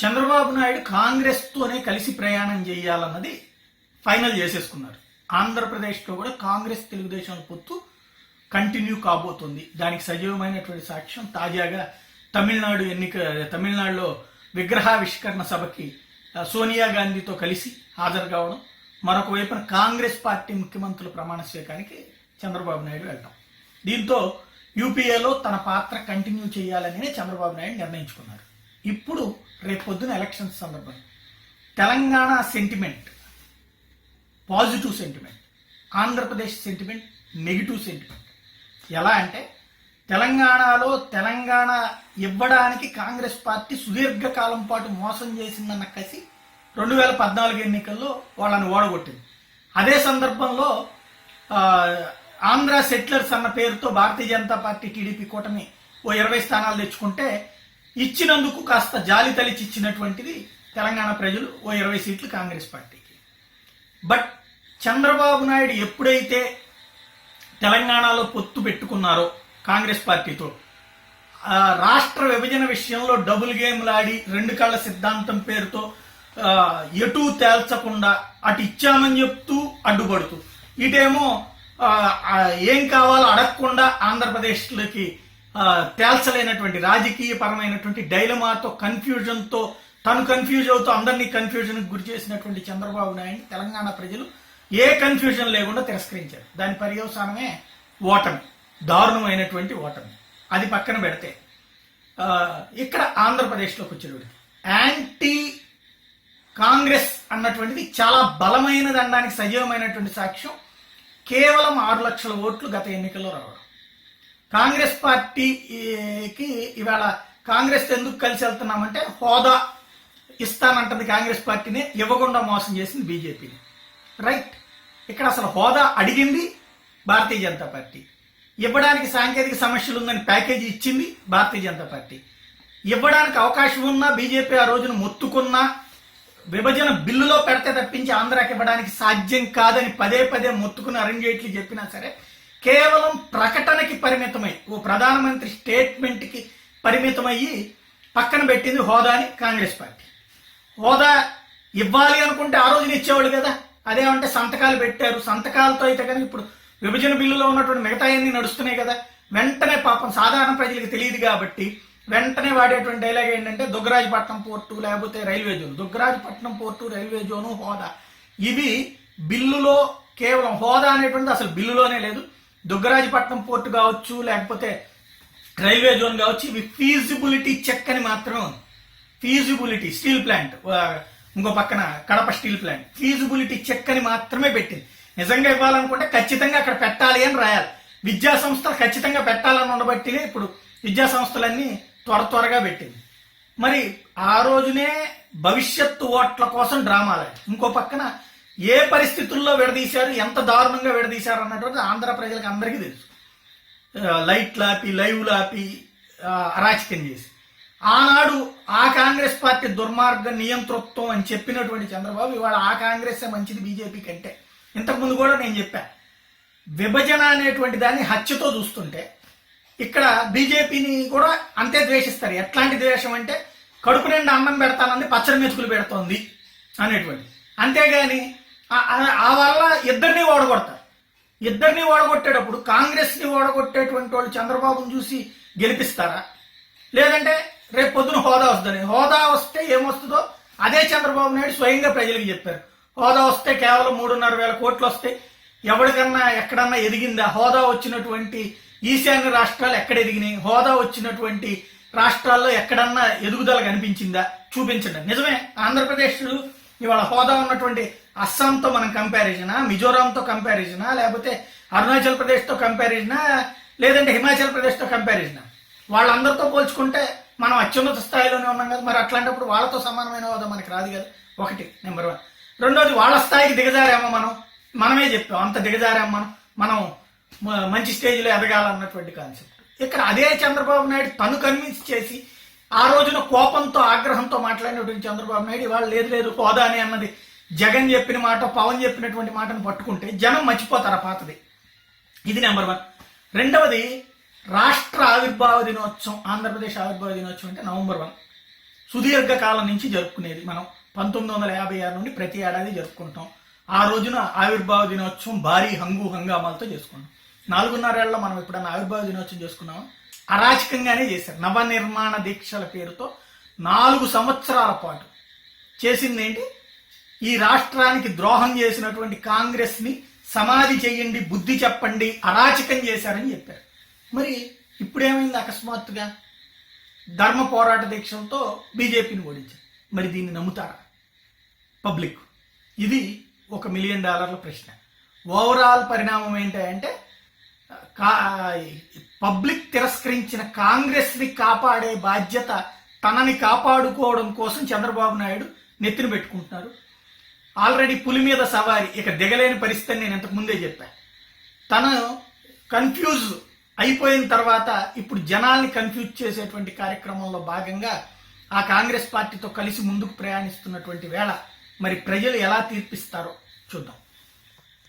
చంద్రబాబు నాయుడు కాంగ్రెస్తోనే కలిసి ప్రయాణం చేయాలన్నది ఫైనల్ చేసేసుకున్నారు. ఆంధ్రప్రదేశ్లో కూడా కాంగ్రెస్ తెలుగుదేశం పొత్తు కంటిన్యూ కాబోతుంది. దానికి సజీవమైనటువంటి సాక్ష్యం తాజాగా తమిళనాడు ఎన్నిక తమిళనాడులో విగ్రహావిష్కరణ సభకి సోనియా గాంధీతో కలిసి హాజరు కావడం. మరొక వైపున కాంగ్రెస్ పార్టీ ముఖ్యమంత్రుల ప్రమాణ స్వీకారానికి చంద్రబాబు నాయుడు వెళ్ళడం. దీంతో యూపీఏలో తన పాత్ర కంటిన్యూ చేయాలని చంద్రబాబు నాయుడు నిర్ణయించుకున్నారు. ఇప్పుడు రేపొద్దున ఎలక్షన్స్ సందర్భం. Telangana sentiment positive sentiment Andhra Pradesh sentiment negative sentiment ఎలా అంటే తెలంగాణలో తెలంగాణ ఇవ్వడానికి కాంగ్రెస్ పార్టీ సుదీర్ఘకాలం పాటు మోసం చేసిందన్న కసి రెండు వేల పద్నాలుగు ఎన్నికల్లో వాళ్ళని ఓడగొట్టింది. అదే సందర్భంలో ఆంధ్ర సెటిలర్స్ అన్న పేరుతో భారతీయ జనతా పార్టీ టీడీపీ కూటమి ఓ ఇరవై స్థానాలు తెచ్చుకుంటే ఇచ్చినందుకు కాస్త జాలి తలిచి ఇచ్చినటువంటిది తెలంగాణ ప్రజలు ఓ ఇరవై సీట్లు కాంగ్రెస్ పార్టీకి. బట్ చంద్రబాబు నాయుడు ఎప్పుడైతే తెలంగాణలో పొత్తు పెట్టుకున్నారో కాంగ్రెస్ పార్టీతో రాష్ట్ర విభజన విషయంలో డబుల్ గేమ్లు ఆడి రెండు కళ్ళ సిద్ధాంతం పేరుతో ఎటూ ఎటు తేల్చకుండా అటు ఇచ్చామని చెప్తూ అడ్డుపడుతూ. ఇటేమో ఏం కావాలో అడగకుండా ఆంధ్రప్రదేశ్లోకి తేల్చలేనటువంటి రాజకీయ పరమైనటువంటి డైలమాతో కన్ఫ్యూజన్తో తను కన్ఫ్యూజ్ అవుతూ అందరినీ కన్ఫ్యూజన్కి గురి చేసినటువంటి చంద్రబాబు నాయుడు తెలంగాణ ప్రజలు ఏ కన్ఫ్యూజన్ లేకుండా తిరస్కరించారు. దాని పర్యవసానమే ఓటమి. దారుణమైనటువంటి ఓటమి. అది పక్కన పెడితే ఇక్కడ ఆంధ్రప్రదేశ్లోకి వచ్చేటువంటి యాంటీ కాంగ్రెస్ అన్నటువంటిది చాలా బలమైనది అనడానికి సజీవమైనటువంటి సాక్ష్యం. కేవలం ఆరు లక్షల ఓట్లు గత ఎన్నికల్లో రావడం. కాంగ్రెస్ పార్టీకి ఇవాళ కాంగ్రెస్ ఎందుకు కలిసి వెళ్తున్నామంటే హోదా ఇస్తానంటుంది కాంగ్రెస్ పార్టీని ఇవ్వకుండా మోసం చేసింది బీజేపీని. రైట్. ఇక్కడ అసలు హోదా అడిగింది భారతీయ జనతా పార్టీ. ఇవ్వడానికి సాంకేతిక సమస్యలు ఉందని ప్యాకేజీ ఇచ్చింది భారతీయ జనతా పార్టీ. ఇవ్వడానికి అవకాశం ఉన్నా బీజేపీ ఆ రోజున మొత్తుకున్నా విభజన బిల్లులో పెడితే తప్పించి ఆంధ్రాకి ఇవ్వడానికి సాధ్యం కాదని పదే పదే మొత్తుకుని అరుణ్ జైట్లీ చెప్పినా సరే కేవలం ప్రకటనకి పరిమితమై ఓ ప్రధానమంత్రి స్టేట్మెంట్కి పరిమితమయ్యి పక్కన పెట్టింది హోదాని కాంగ్రెస్ పార్టీ. హోదా ఇవ్వాలి అనుకుంటే ఆ రోజున ఇచ్చేవాళ్ళు కదా. అదేమంటే సంతకాలు పెట్టారు. సంతకాలతో అయితే కానీ ఇప్పుడు విభజన బిల్లులో ఉన్నటువంటి మిగతా అన్ని నడుస్తున్నాయి కదా. వెంటనే పాపం సాధారణ ప్రజలకు తెలియదు కాబట్టి వెంటనే వాడేటువంటి డైలాగ్ ఏంటంటే దుగ్గరాజపట్నం పోర్టు లేకపోతే railway zone. Dugarajapatnam port railway zone హోదా. ఇవి బిల్లులో కేవలం హోదా అనేటువంటిది అసలు బిల్లులోనే లేదు. దుగ్గరాజపట్నం పోర్టు కావచ్చు లేకపోతే రైల్వే జోన్ కావచ్చు ఇవి ఫీజిబిలిటీ చెక్ అని మాత్రమే ఉంది ఫీజిబిలిటీ స్టీల్ ప్లాంట్ ఇంకో పక్కన Kadapa steel plant feasibility check అని మాత్రమే పెట్టింది. నిజంగా ఇవ్వాలనుకుంటే ఖచ్చితంగా అక్కడ పెట్టాలి అని రాయాలి. విద్యా సంస్థలు ఖచ్చితంగా పెట్టాలని ఉండబట్టి ఇప్పుడు విద్యా సంస్థలన్నీ త్వర త్వరగా పెట్టింది. మరి ఆ రోజునే భవిష్యత్తు ఓట్ల కోసం డ్రామాలు. ఇంకో పక్కన ఏ పరిస్థితుల్లో విడదీశారు ఎంత దారుణంగా విడదీశారు అన్నటువంటిది ఆంధ్ర ప్రజలకు అందరికీ తెలుసు. లైట్లు ఆపి లైవ్లు ఆపి అరాచకం చేసి. ఆనాడు ఆ కాంగ్రెస్ పార్టీ దుర్మార్గ నియంతృత్వం అని చెప్పినటువంటి చంద్రబాబు ఇవాళ ఆ కాంగ్రెస్ మంచిది బీజేపీ కంటే. ఇంతకుముందు కూడా నేను చెప్పా. విభజన అనేటువంటి దాన్ని హత్యతో చూస్తుంటే ఇక్కడ బీజేపీని కూడా అంతే ద్వేషిస్తారు. ఎట్లాంటి ద్వేషం అంటే కడుపు నిండా అన్నం పెడతానని పచ్చడి మెతుకులు పెడుతోంది అనేటువంటి. అంతేగాని ఆ- వల్ల ఇద్దరిని ఓడగొడతారు. ఇద్దరిని ఓడగొట్టేటప్పుడు కాంగ్రెస్ని ఓడగొట్టేటువంటి వాళ్ళు చంద్రబాబును చూసి గెలిపిస్తారా? లేదంటే రేపు పొద్దున హోదా వస్తుంది. హోదా వస్తే ఏమొస్తుందో అదే చంద్రబాబు నాయుడు స్వయంగా ప్రజలకు చెప్పారు. హోదా వస్తే కేవలం మూడున్నర వేల కోట్లు వస్తే ఎవరికన్నా ఎక్కడన్నా ఎదిగిందా? హోదా వచ్చినటువంటి ఈశాన్య రాష్ట్రాలు ఎక్కడ ఎదిగినాయి? హోదా వచ్చినటువంటి రాష్ట్రాల్లో ఎక్కడన్నా ఎదుగుదల కనిపించిందా? చూపించండి. నిజమే ఆంధ్రప్రదేశ్ ఇవాళ హోదా ఉన్నటువంటి అస్సాంతో మనం కంపారిజనా మిజోరాంతో కంపారిజనా లేకపోతే అరుణాచల్ ప్రదేశ్తో కంపారిజనా లేదంటే హిమాచల్ ప్రదేశ్తో కంపారిజనా వాళ్ళందరితో పోల్చుకుంటే మనం అత్యున్నత స్థాయిలోనే ఉన్నాం కదా. మరి అట్లాంటప్పుడు వాళ్ళతో సమానమైన హోదా మనకి రాదు కదా. ఒకటి నెంబర్ వన్ రెండోది వాళ్ళ స్థాయికి దిగజారేమో మనం? మనమే చెప్పాం అంత దిగజారాం మనం? మనం మంచి స్టేజ్లో ఎదగాలన్నటువంటి కాన్సెప్ట్ ఇక్కడ అదే చంద్రబాబు నాయుడు తను కన్విన్స్ చేసి ఆ రోజున కోపంతో ఆగ్రహంతో మాట్లాడినటువంటి చంద్రబాబు నాయుడు ఇవాళ లేదు లేదు హోదా అని అన్నది. జగన్ చెప్పిన మాట పవన్ చెప్పినటువంటి మాటను పట్టుకుంటే జనం మర్చిపోతారు ఆ పాతది. ఇది నెంబర్ వన్. రెండవది రాష్ట్ర ఆవిర్భావ దినోత్సవం ఆంధ్రప్రదేశ్ ఆవిర్భావ దినోత్సవం అంటే నవంబర్ వన్. సుదీర్ఘ కాలం నుంచి జరుపుకునేది మనం. పంతొమ్మిది వందల యాభై ఆరు నుండి ప్రతి ఏడాది జరుపుకుంటాం. ఆ రోజున ఆవిర్భావ దినోత్సవం భారీ హంగు హంగామాలతో చేసుకున్నాం నాలుగున్నరేళ్ళలో మనం ఎప్పుడైనా ఆవిర్భావ దినోత్సవం చేసుకున్నాం అరాచకంగానే చేశారు. నవనిర్మాణ దీక్షల పేరుతో నాలుగు సంవత్సరాల పాటు. చేసింది ఏంటి? ఈ రాష్ట్రానికి ద్రోహం చేసినటువంటి కాంగ్రెస్ని సమాధి చేయండి బుద్ధి చెప్పండి అరాచకం చేశారని చెప్పారు. మరి ఇప్పుడేమైంది అకస్మాత్తుగా? ధర్మ పోరాట దీక్షలతో బీజేపీని ఓడించారు. మరి దీన్ని నమ్ముతారా? పబ్లిక్. ఇది ఒక మిలియన్ డాలర్ల ప్రశ్న. ఓవరాల్ పరిణామం ఏంటంటే పబ్లిక్ తిరస్కరించిన కాంగ్రెస్ని కాపాడే బాధ్యత తనని కాపాడుకోవడం కోసం చంద్రబాబు నాయుడు నెత్తిన పెట్టుకుంటున్నారు. ఆల్రెడీ పులి మీద సవారి ఇక దిగలేని పరిస్థితి నేను ఇంతకు ముందే చెప్పాను తను కన్ఫ్యూజ్ అయిపోయిన తర్వాత ఇప్పుడు జనాల్ని కన్ఫ్యూజ్ చేసేటువంటి కార్యక్రమంలో భాగంగా ఆ కాంగ్రెస్ పార్టీతో కలిసి ముందుకు ప్రయాణిస్తున్నటువంటి వేళ మరి ప్రజలు ఎలా తీర్పిస్తారో చూద్దాం.